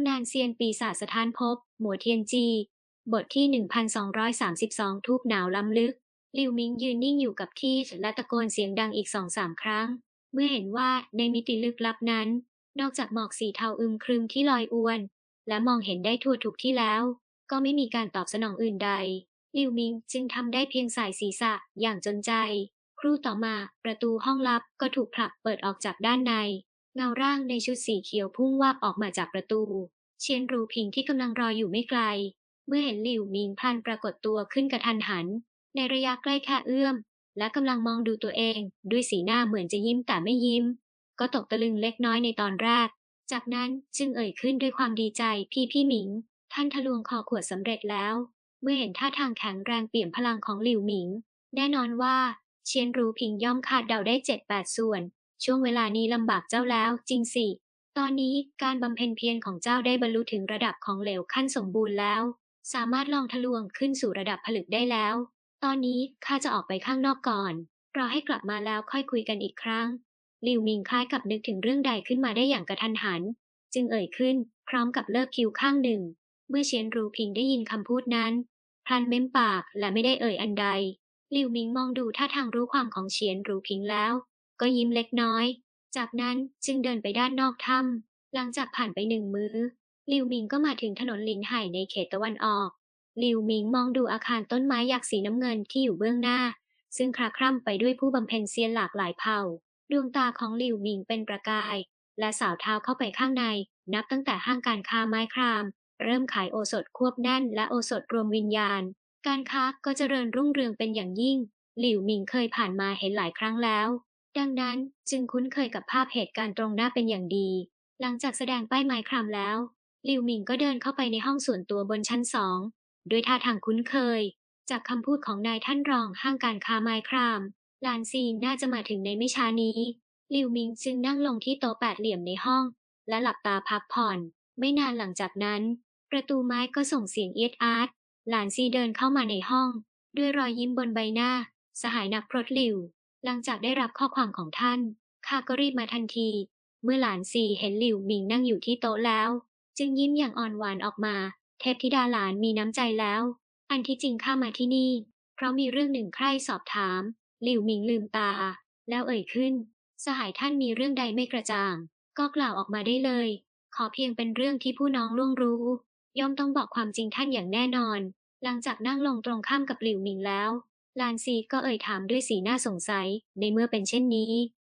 ำนานเซียนปีศาจสถานภพ หมัวเทียนจี บทที่ 1232ทูบหนาวล้ำลึก ลิวมิงยืนนิ่งอยู่กับที่และตะโกนเสียงดังอีกสองสามครั้ง เมื่อเห็นว่าในมิติลึกลับนั้น นอกจากหมอกสีเทาอึมครึมที่ลอยอวน และมองเห็นได้ทั่วทุกที่แล้ว ก็ไม่มีการตอบสนองอื่นใด ลิวมิงจึงทำได้เพียงสายศีรษะอย่างจนใจ ครู่ต่อมาประตูห้องลับก็ถูกผลักเปิดออกจากด้านใน เงาร่างในชุดสีเขียวพุ่งวาบออกมาจากประตู เชียนรูพิงที่กำลังรออยู่ไม่ไกล เมื่อเห็นหลิวมิงพันปรากฏตัวขึ้นกระทันหัน ในระยะใกล้แค่เอื้อม และกำลังมองดูตัวเอง ด้วยสีหน้าเหมือนจะยิ้มแต่ไม่ยิ้ม ก็ตกตะลึงเล็กน้อยในตอนแรก จากนั้นจึงเอ่ยขึ้นด้วยความดีใจพี่พี่หมิง ท่านทะลวงคอขวดสำเร็จแล้ว เมื่อเห็นท่าทางแข็งแรงเปี่ยมพลังของหลิวหมิง แน่นอนว่าเชียนรูพิงย่อมคาดเดาได้เจ็ดแปดส่วน ช่วงเวลานี้ลำบากเจ้าแล้ว จริงสิ ตอนนี้การบำเพ็ญเพียรของเจ้าได้บรรลุถึงระดับของเหลวขั้นสมบูรณ์แล้ว สามารถลองทะลวงขึ้นสู่ระดับผลึกได้แล้ว ตอนนี้ข้าจะออกไปข้างนอกก่อนรอให้กลับมาแล้วค่อยคุยกันอีกครั้งลิวมิงคล้ายกับนึกถึงเรื่องใดขึ้นมาได้อย่างกระทันหัน จึงเอ่ยขึ้น พร้อมกับเลิกคิ้วข้างหนึ่ง เมื่อเชียนรูพิงได้ยินคำพูดนั้นพลันเม้มปากและไม่ได้เอ่ยอันใดลิวมิงมองดูท่าทางรู้ความของเฉียนรูพิงแล้ว ก็ยิ้มเล็กน้อย จากนั้นจึงเดินไปด้านนอกถ้ำหลังจากผ่านไปหนึ่งมือ้อลิวมิงก็มาถึงถนนลินไห่ในเขตตะวันออกลิวมิงมองดูอาคารต้นไม้ยักษ์สีน้ำเงินที่อยู่เบื้องหน้า ซึ่งคลาคร่ำไปด้วยผู้บำเพ็ญเซียนหลากหลายเผ่า ดวงตาของลิวมิงเป็นประกาย และสาวเท้าเข้าไปข้างใน นับตั้งแต่ห้างการค้าไม้คราม เริ่มขายโอสถควบแน่น และโอสถรวมวิญญาณ การค้าก็เจริญรุ่งเรืองเป็นอย่างยิ่งหลิวมิงเคยผ่านมาเห็นหลายครั้งแล้ว ดังนั้นจึงคุ้นเคยกับภาพเหตุการณ์ตรงหน้าเป็นอย่างดี หลังจากแสดงป้ายไม้ครามแล้วหลิวหมิงก็เดินเข้าไปในห้องส่วนตัวบนชั้นสองด้วยท่าทางคุ้นเคย จากคำพูดของนายท่านรองห้างการค้าไม้ครามลานซีน่าจะมาถึงในไม่ช้านี้หลิวมิงจึงนั่งลงที่โต๊ะแปดเหลี่ยมในห้อง และหลับตาพักผ่อน ไม่นานหลังจากนั้น ประตูไม้ก็ส่งเสียงเอียดอาร์ตหลานซีเดินเข้ามาในห้อง ด้วยรอยยิ้มบนใบหน้า สหายนักพรตหลิว หลังจากได้รับข้อความของท่าน ข้าก็รีบมาทันที เมื่อหลานซีเห็นหลิวหมิงนั่งอยู่ที่โต๊ะแล้ว จึงยิ้มอย่างอ่อนหวานออกมา เทพธิดาหลานมีน้ำใจแล้ว อันที่จริงข้ามาที่นี่ เพราะมีเรื่องหนึ่งใคร่สอบถาม หลิวหมิงลืมตา แล้วเอ่ยขึ้น สหายท่านมีเรื่องใดไม่กระจ่าง ก็กล่าวออกมาได้เลย ขอเพียงเป็นเรื่องที่ผู้น้องล่วงรู้ ย่อมต้องบอกความจริงท่านอย่างแน่นอน หลังจากนั่งลงตรงข้ามกับหลิวหมิงแล้ว ลานซีก็เอ่ยถามด้วยสีหน้าสงสัย ในเมื่อเป็นเช่นนี้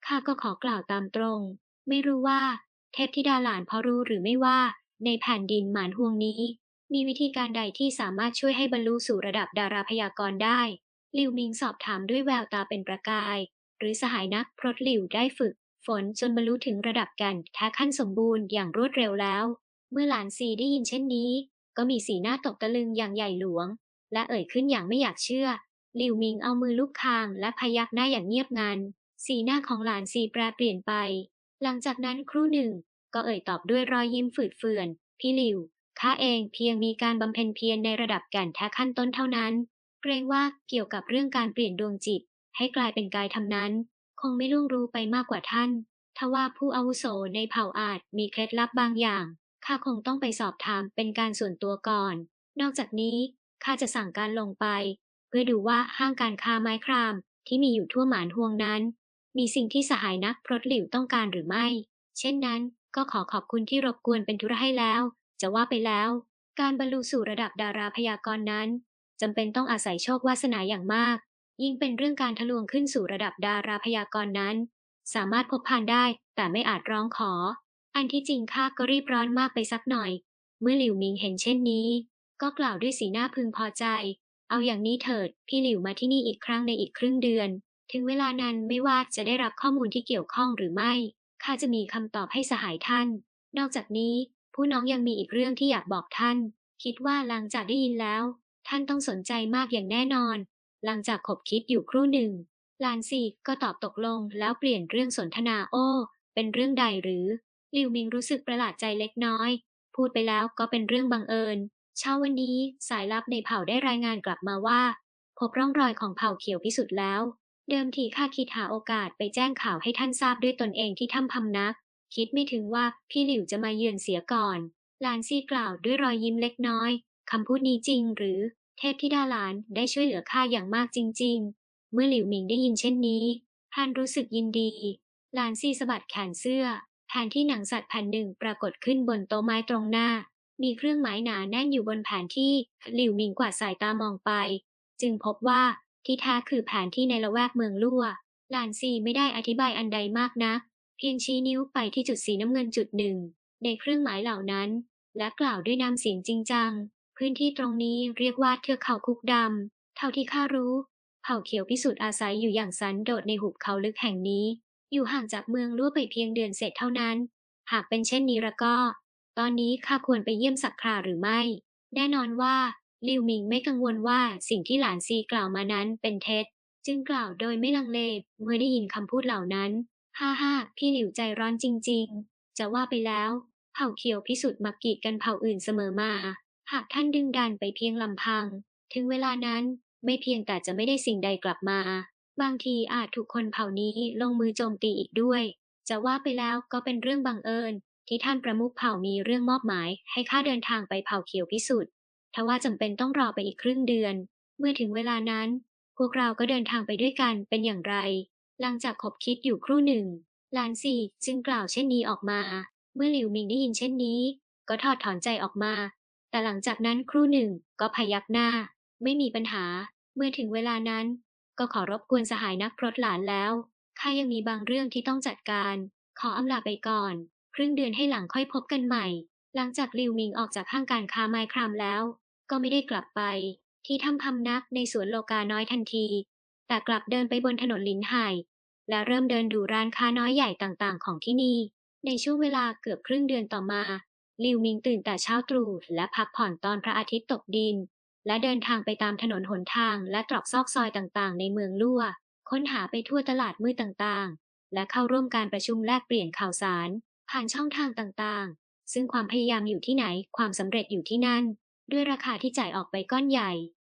ข้าก็ขอกล่าวตามตรง ไม่รู้ว่า เทพธิดาหลานพอรู้หรือไม่ว่า ในแผ่นดินหมานห่วงนี้ มีวิธีการใดที่สามารถช่วยให้บรรลุสู่ระดับดาราพยากรณ์ได้ ลิวมิงสอบถามด้วยแววตาเป็นประกาย หรือสหายนักพรตหลิวได้ฝึก ฝนจนบรรลุถึงระดับกันแท้ขั้นสมบูรณ์อย่างรวดเร็วแล้ว เมื่อหลานซีได้ยินเช่นนี้ ก็มีสีหน้าตกตะลึงอย่างใหญ่หลวง และเอ่ยขึ้นอย่างไม่อยากเชื่อ หลิวมิงเอามือลูบคางและพยักหน้าอย่างเงียบงัน สีหน้าของหลานซีแปรเปลี่ยนไป หลังจากนั้นครู่หนึ่ง ก็เอ่ยตอบด้วยรอยยิ้มฝืดเฟือน พี่ลิว ข้าเองเพียงมีการบำเพ็ญเพียรในระดับแก่นแท้ขั้นต้นเท่านั้น เกรงว่าเกี่ยวกับเรื่องการเปลี่ยนดวงจิต ให้กลายเป็นกายทำนั้น คงไม่ล่วงรู้ไปมากกว่าท่าน ทว่าผู้อาวุโสในเผ่าอาจมีเคล็ดลับบางอย่าง ข้าคงต้องไปสอบถามเป็นการส่วนตัวก่อน นอกจากนี้ข้าจะสั่งการลงไป พื่อดูว่าห้างการค้าไม้ครามที่มีอยู่ทั่วหมานห่วงนั้น มีสิ่งที่สหายนักพรตหลิวต้องการหรือไม่ เช่นนั้น ก็ขอขอบคุณที่รบกวนเป็นธุระให้แล้ว จะว่าไปแล้ว การบรรลุสู่ระดับดาราพยากรณ์นั้นจำเป็นต้องอาศัยโชควาสนาอย่างมาก ยิ่งเป็นเรื่องการทะลวงขึ้นสู่ระดับดาราพยากรณ์นั้น สามารถพบผ่านได้แต่ไม่อาจร้องขอ อันที่จริงข้าก็รีบร้อนมากไปสักหน่อย เมื่อหลิวมิงเห็นเช่นนี้ ก็กล่าวด้วยสีหน้าพึงพอใจ เอาอย่างนี้เถิด พี่หลิวมาที่นี่อีกครั้งในอีกครึ่งเดือน ถึงเวลานั้นไม่ว่าจะได้รับข้อมูลที่เกี่ยวข้องหรือไม่ ข้าจะมีคำตอบให้สหายท่าน นอกจากนี้ ผู้น้องยังมีอีกเรื่องที่อยากบอกท่าน คิดว่าหลังจากได้ยินแล้ว ท่านต้องสนใจมากอย่างแน่นอน หลังจากขบคิดอยู่ครู่หนึ่งลานซีก็ตอบตกลงแล้วเปลี่ยนเรื่องสนทนาโอ้ เป็นเรื่องใดหรือลิวมิงรู้สึกประหลาดใจเล็กน้อย พูดไปแล้วก็เป็นเรื่องบังเอิญ เช้าวันนี้สายลับในเผ่าได้รายงานกลับมาว่า พบร่องรอยของเผ่าเขียวพิสุทธิ์แล้ว เดิมทีข้าคิดหาโอกาสไปแจ้งข่าวให้ท่านทราบด้วยตนเองที่ถ้ำพำนัก คิดไม่ถึงว่าพี่หลิวจะมาเยือนเสียก่อนหลานซีกล่าวด้วยรอยยิ้มเล็กน้อยคำพูดนี้จริงหรือ เทพธิดาหลานได้ช่วยเหลือข้าอย่างมากจริง ๆ เมื่อหลิวหมิงได้ยินเช่นนี้พานรู้สึกยินดีหลานซีสะบัดแขนเสื้อแผนที่หนังสัตว์แผ่นหนึ่งปรากฏขึ้นบนโต๊ะไม้ตรงหน้า มีเครื่องหมายหนาแน่นอยู่บนแผนที่หลิวหมิงกวาดสายตามองไป จึงพบว่าที่แท้คือแผนที่ในละแวกเมืองลั่วหลานซีไม่ได้อธิบายอันใดมากนัก เพียงชี้นิ้วไปที่จุดสีน้ำเงินจุดหนึ่ง ในเครื่องหมายเหล่านั้น และกล่าวด้วยน้ำเสียงจริงจัง พื้นที่ตรงนี้เรียกว่าเทือกเขาคุกดำเท่าที่ข้ารู้ เผ่าเขียวพิสุทธิ์อาศัยอยู่อย่างสันโดษในหุบเขาลึกแห่งนี้ อยู่ห่างจากเมืองลั่วไปเพียงเดือนเศษเท่านั้น หากเป็นเช่นนี้ละก็ ตอนนี้ข้าควรไปเยี่ยมสักคราหรือไม่ แน่นอนว่าลิวหมิงไม่กังวลว่าสิ่งที่หลานซีกล่าวมานั้นเป็นเท็จ จึงกล่าวโดยไม่ลังเลเมื่อได้ยินคำพูดเหล่านั้น ฮ่าฮ่าพี่หลิวใจร้อนจริง ๆ จะว่าไปแล้ว เผ่าเขียวพิสุทธิ์มักกีดกันเผ่าอื่นเสมอมา หากท่านดึงดันไปเพียงลำพัง ถึงเวลานั้นไม่เพียงแต่จะไม่ได้สิ่งใดกลับมา บางทีอาจถูกคนเผ่านี้ลงมือโจมตีอีกด้วย จะว่าไปแล้วก็เป็นเรื่องบังเอิญ ที่ท่านประมุขเผ่ามีเรื่องมอบหมาย ให้ข้าเดินทางไปเผ่าเขียวพิสุทธิ์ทว่าจำเป็นต้องรอไปอีกครึ่งเดือน เมื่อถึงเวลานั้น พวกเราก็เดินทางไปด้วยกันเป็นอย่างไร หลังจากคบคิดอยู่ครู่หนึ่งหลานสี่จึงกล่าวเช่นนี้ออกมา เมื่อหลิวมิงได้ยินเช่นนี้ ก็ถอดถอนใจออกมา แต่หลังจากนั้นครู่หนึ่งก็พยักหน้า ไม่มีปัญหา เมื่อถึงเวลานั้น ก็ขอรบกวนสหายนักพรตหลานแล้วข้ายังมีบางเรื่องที่ต้องจัดการ ขออำลาไปก่อน ครึ่งเดือนให้หลังค่อยพบกันใหม่ หลังจากลิวมิงออกจากห้างการค้าไม้ครามแล้ว ก็ไม่ได้กลับไป ที่ถ้ำพำนักในสวนโลกาน้อยทันที แต่กลับเดินไปบนถนนลินไห่และเริ่มเดินดูร้านค้าน้อยใหญ่ต่างๆ ของที่นี่ ในช่วงเวลาเกือบครึ่งเดือนต่อมา ลิวมิงตื่นแต่เช้าตรู่และพักผ่อนตอนพระอาทิตย์ตกดิน และเดินทางไปตามถนนหนทางและตรอกซอกซอยต่างๆ ในเมืองลั่ว ค้นหาไปทั่วตลาดมืดต่างๆ และเข้าร่วมการประชุมแลกเปลี่ยนข่าวสาร ผ่านช่องทางต่างๆ ซึ่งความพยายามอยู่ที่ไหนความสำเร็จอยู่ที่นั่น ด้วยราคาที่จ่ายออกไปก้อนใหญ่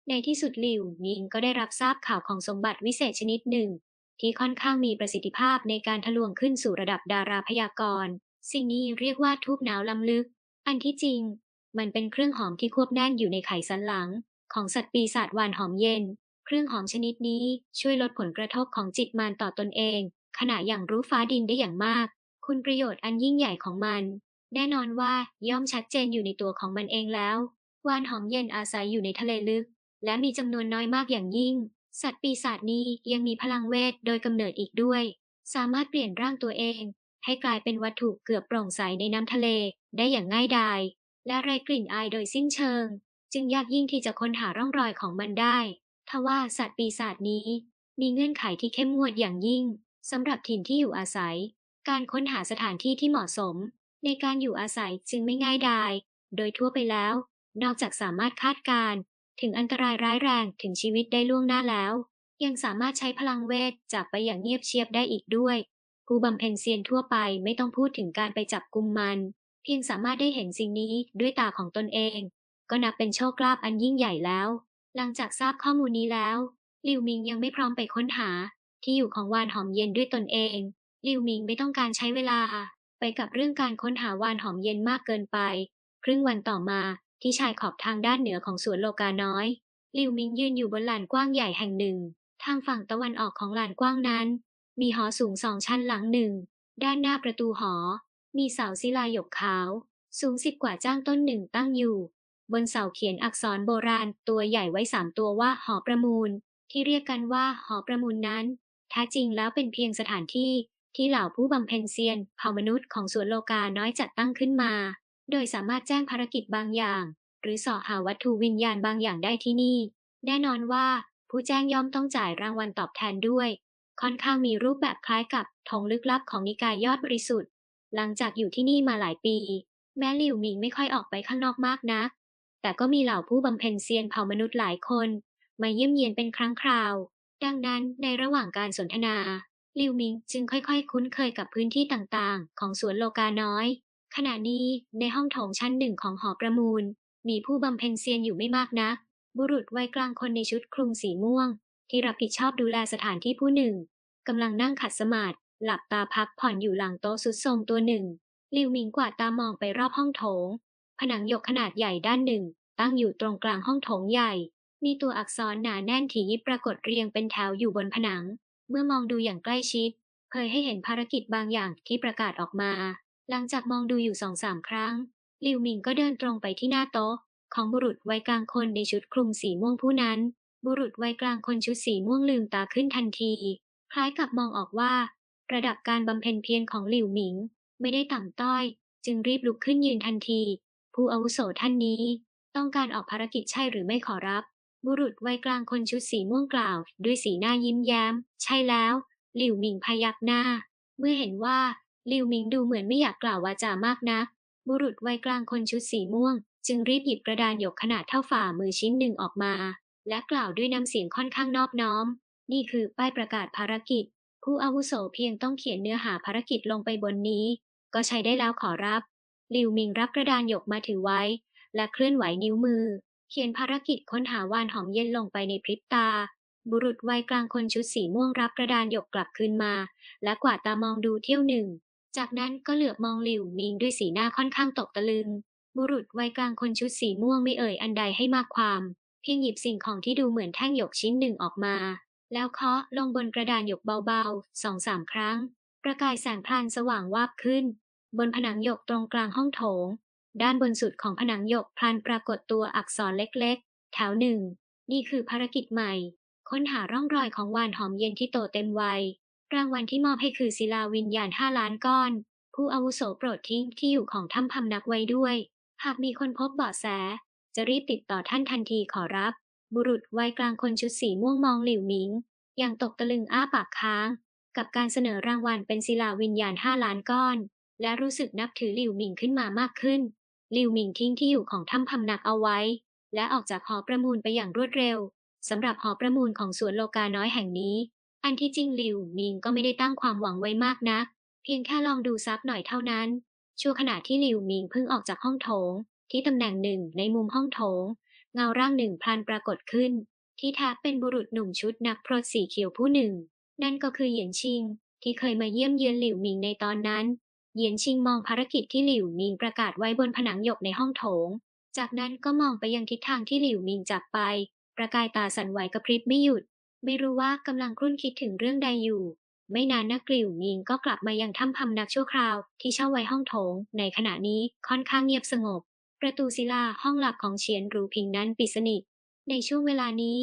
ในที่สุดลิวมิงก็ได้รับทราบข่าวของสมบัติวิเศษชนิดหนึ่ง ที่ค่อนข้างมีประสิทธิภาพในการทะลวงขึ้นสู่ระดับดาราพยากรณ์สิ่งนี้เรียกว่าทูบหนาวล้ำลึก อันที่จริง มันเป็นเครื่องหอมที่ควบแน่นอยู่ในไขสันหลัง ของสัตว์ปีศาจวานหอมเย็น เครื่องหอมชนิดนี้ช่วยลดผลกระทบของจิตมารต่อตนเอง ขณะอย่างรู้ฟ้าดินได้อย่างมาก คุณประโยชน์อันยิ่งใหญ่ของมัน แน่นอนว่าย่อมชัดเจนอยู่ในตัวของมันเองแล้ว วานหอมเย็นอาศัยอยู่ในทะเลลึก และมีจำนวนน้อยมากอย่างยิ่ง สัตว์ปีศาจนี้ยังมีพลังเวทโดยกำเนิดอีกด้วย สามารถเปลี่ยนร่างตัวเอง ให้กลายเป็นวัตถุเกือบโปร่งใสในน้ำทะเลได้อย่างง่ายดาย และไร้กลิ่นอายโดยสิ้นเชิง จึงยากยิ่งที่จะค้นหาร่องรอยของมันได้ทว่าสัตว์ปีศาจนี้มีเงื่อนไขที่เข้มงวดอย่างยิ่งสำหรับถิ่นที่อยู่อาศัย การค้นหาสถานที่ที่เหมาะสม ในการอยู่อาศัยจึงไม่ง่ายดาย โดยทั่วไปแล้ว นอกจากสามารถคาดการณ์ถึงอันตรายร้ายแรงถึงชีวิตได้ล่วงหน้าแล้ว ยังสามารถใช้พลังเวทจับไปอย่างเงียบเชียบได้อีกด้วย ผู้บำเพ็ญเซียนทั่วไปไม่ต้องพูดถึงการไปจับกุมมัน เพียงสามารถได้เห็นสิ่งนี้ด้วยตาของตนเอง ก็นับเป็นโชคลาภอันยิ่งใหญ่แล้ว หลังจากทราบข้อมูลนี้แล้วลิวมิงยังไม่พร้อมไปค้นหา ที่อยู่ของวานหอมเย็นด้วยตนเอง ลิวมิงไม่ต้องการใช้เวลาไปกับเรื่องการค้นหาวานหอมเย็นมากเกินไป ครึ่งวันต่อมาที่ชายขอบทางด้านเหนือของสวนโลกาน้อยลิวมิงยืนอยู่บนลานกว้างใหญ่แห่งหนึ่ง ทางฝั่งตะวันออกของลานกว้างนั้น มีหอสูงสองชั้นหลังหนึ่ง ด้านหน้าประตูหอ มีเสาศิลาหยกขาว สูงสิบกว่าจ้างต้นหนึ่งตั้งอยู่ บนเสาเขียนอักษรโบราณตัวใหญ่ไว้สามตัวว่าหอประมูล ที่เรียกกันว่าหอประมูลนั้นแท้จริงแล้วเป็นเพียงสถานที่ ที่เหล่าผู้บำเพ็ญเซียนเผ่ามนุษย์ของสวนโลกาน้อยจัดตั้งขึ้นมา โดยสามารถแจ้งภารกิจบางอย่าง หรือสอหาวัตถุวิญญาณบางอย่างได้ที่นี่ แน่นอนว่าผู้แจ้งย่อมต้องจ่ายรางวัลตอบแทนด้วย ค่อนข้างมีรูปแบบคล้ายกับธงลึกลับของนิกายยอดบริสุทธิ์ หลังจากอยู่ที่นี่มาหลายปี แม้หลิวหมิงไม่ค่อยออกไปข้างนอกมากนัก แต่ก็มีเหล่าผู้บำเพ็ญเซียนเผ่ามนุษย์หลายคน มาเยี่ยมเยียนเป็นครั้งคราว ดังนั้นในระหว่างการสนทนา ลิวมิงจึงค่อยๆ คุ้นเคยกับพื้นที่ต่างๆ ของสวนโลกาน้อย ขณะนี้ในห้องโถงชั้นหนึ่งของหอประมูล มีผู้บำเพ็ญเซียนอยู่ไม่มากนัก บุรุษวัยกลางคนในชุดคลุมสีม่วง ที่รับผิดชอบดูแลสถานที่ผู้หนึ่งกำลังนั่งขัดสมาธิหลับตาพักผ่อนอยู่หลังโต๊ะสุดทรงตัวหนึ่งลิวมิงกวาดตามองไปรอบห้องโถง ผนังหยกขนาดใหญ่ด้านหนึ่ง ตั้งอยู่ตรงกลางห้องโถงใหญ่ มีตัวอักษรหนาแน่นถี่ยิบปรากฏเรียงเป็นแถวอยู่บนผนัง เมื่อมองดูอย่างใกล้ชิดเผยให้เห็นภารกิจบางอย่างที่ประกาศออกมา หลังจากมองดูอยู่สองสามครั้ง ลิวหมิงก็เดินตรงไปที่หน้าโต๊ะ ของบุรุษวัยกลางคนในชุดคลุมสีม่วงผู้นั้น บุรุษวัยกลางคนชุดสีม่วงลืมตาขึ้นทันที คล้ายกับมองออกว่า ระดับการบำเพ็ญเพียรของหลิวหมิง ไม่ได้ต่ำต้อย จึงรีบลุกขึ้นยืนทันที ผู้อาวุโสท่านนี้ ต้องการออกภารกิจใช่หรือไม่ขอรับ บุรุษวัยกลางคนชุดสีม่วงกล่าว ด้วยสีหน้ายิ้มแย้ม ใช่แล้ว หลิวหมิงพยักหน้า เมื่อเห็นว่าหลิวหมิงดูเหมือนไม่อยากกล่าววาจามากนัก บุรุษวัยกลางคนชุดสีม่วง จึงรีบหยิบกระดานหยกขนาดเท่าฝ่ามือชิ้นหนึ่งออกมา และกล่าวด้วยน้ำเสียงค่อนข้างนอบน้อม นี่คือป้ายประกาศภารกิจ ผู้อาวุโสเพียงต้องเขียนเนื้อหาภารกิจลงไปบนนี้ ก็ใช้ได้แล้วขอรับหลิวหมิงรับกระดานหยกมาถือไว้ และเคลื่อนไหวนิ้วมือ เขียนภารกิจค้นหาวานหอมเย็นลงไปในพริบตา บุรุษวัยกลางคนชุดสีม่วงรับกระดานหยกกลับคืนมา และกวาดตามองดูเที่ยวหนึ่ง จากนั้นก็เหลือบมองหลิวมิงด้วยสีหน้าค่อนข้างตกตะลึง บุรุษวัยกลางคนชุดสีม่วงไม่เอ่ยอันใดให้มากความ เพียงหยิบสิ่งของที่ดูเหมือนแท่งหยกชิ้นหนึ่งออกมา แล้วเคาะลงบนกระดานหยกเบาๆสองสามครั้ง ประกายแสงพลันสว่างวาบขึ้น บนผนังหยกตรงกลางห้องโถง ด้านบนสุดของผนังหยกพลันปรากฏตัวอักษรเล็กๆ แถวหนึ่ง นี่คือภารกิจใหม่ ค้นหาร่องรอยของวานหอมเย็นที่โตเต็มวัย รางวัลที่มอบให้คือศิลาวิญญาณห้าล้านก้อน ผู้อาวุโสโปรดทิ้งที่อยู่ของถ้ำพำนักไว้ด้วย หากมีคนพบเบาะแส จะรีบติดต่อท่านทันทีขอรับ บุรุษวัยกลางคนชุดสีม่วงมองหลิวหมิง อย่างตกตะลึงอ้าปากค้าง กับการเสนอรางวัลเป็นศิลาวิญญาณห้าล้านก้อน และรู้สึกนับถือหลิวหมิงขึ้นมามากขึ้น ลิวหมิงทิ้งที่อยู่ของถ้ำพำนักเอาไว้ และออกจากหอประมูลไปอย่างรวดเร็วสำหรับหอประมูลของสวนโลกาน้อยแห่งนี้ อันที่จริงหลิวหมิงก็ไม่ได้ตั้งความหวังไว้มากนัก เพียงแค่ลองดูซักหน่อยเท่านั้น ชั่วขณะที่หลิวหมิงเพิ่งออกจากห้องโถง ที่ตำแหน่งหนึ่งในมุมห้องโถง เงาร่างหนึ่งพลันปรากฏขึ้น ที่แท้เป็นบุรุษหนุ่มชุดนักพรตสีเขียวผู้หนึ่ง นั่นก็คือเหยียนชิง ที่เคยมาเยี่ยมเยือนหลิวหมิงในตอนนั้น เยียนชิงมองภารกิจที่หลิวมิงประกาศไว้บนผนังหยกในห้องโถง จากนั้นก็มองไปยังทิศทางที่หลิวมิงจากไป ประกายตาสั่นไหวกระพริบไม่หยุด ไม่รู้ว่ากำลังครุ่นคิดถึงเรื่องใดอยู่ ไม่นานนักกลิวมิงก็กลับมายังถ้ำพำนักชั่วคราวที่เช่าไว้ห้องโถง ในขณะนี้ค่อนข้างเงียบสงบ ประตูศิลาห้องหลับของเฉียนรูพิงนั้นปิดสนิท ในช่วงเวลานี้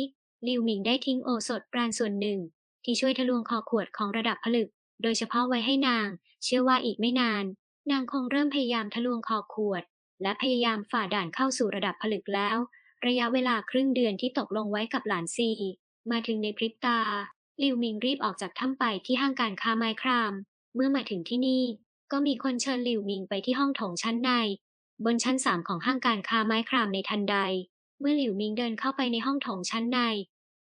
ลิวมิงได้ทิ้งโอสถปราณส่วนหนึ่ง ที่ช่วยทะลวงคอขวดของระดับผลึก โดยเฉพาะไว้ให้นาง เชื่อว่าอีกไม่นาน นางคงเริ่มพยายามทะลวงคอขวด และพยายามฝ่าด่านเข้าสู่ระดับผลึกแล้ว ระยะเวลาครึ่งเดือนที่ตกลงไว้กับหลานซีมาถึงในพริบตาลิวหมิงรีบออกจากถ้ำไปที่ห้างการค้าไม้คราม เมื่อมาถึงที่นี่ ก็มีคนเชิญลิวหมิงไปที่ห้องโถงชั้นใน บนชั้นสามของห้างการค้าไม้ครามในทันใด เมื่อหลิวหมิงเดินเข้าไปในห้องโถงชั้นใน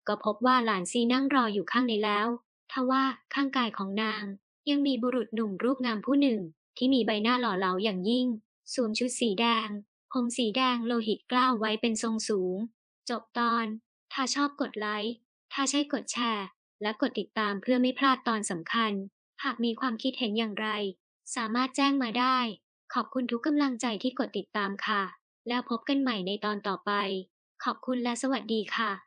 ก็พบว่าหลานซีนั่งรออยู่ข้างในแล้ว ทว่าข้างกายของนาง ยังมีบุรุษหนุ่มรูปงามผู้หนึ่ง ที่มีใบหน้าหล่อเหลาอย่างยิ่ง สวมชุดสีแดงผมสีแดงโลหิตกล้าวไว้เป็นทรงสูง จบตอน ถ้าชอบกดไลค์ ถ้าใช่กดแชร์ และกดติดตามเพื่อไม่พลาดตอนสำคัญ หากมีความคิดเห็นอย่างไร สามารถแจ้งมาได้ ขอบคุณทุกกำลังใจที่กดติดตามค่ะ แล้วพบกันใหม่ในตอนต่อไป ขอบคุณและสวัสดีค่ะ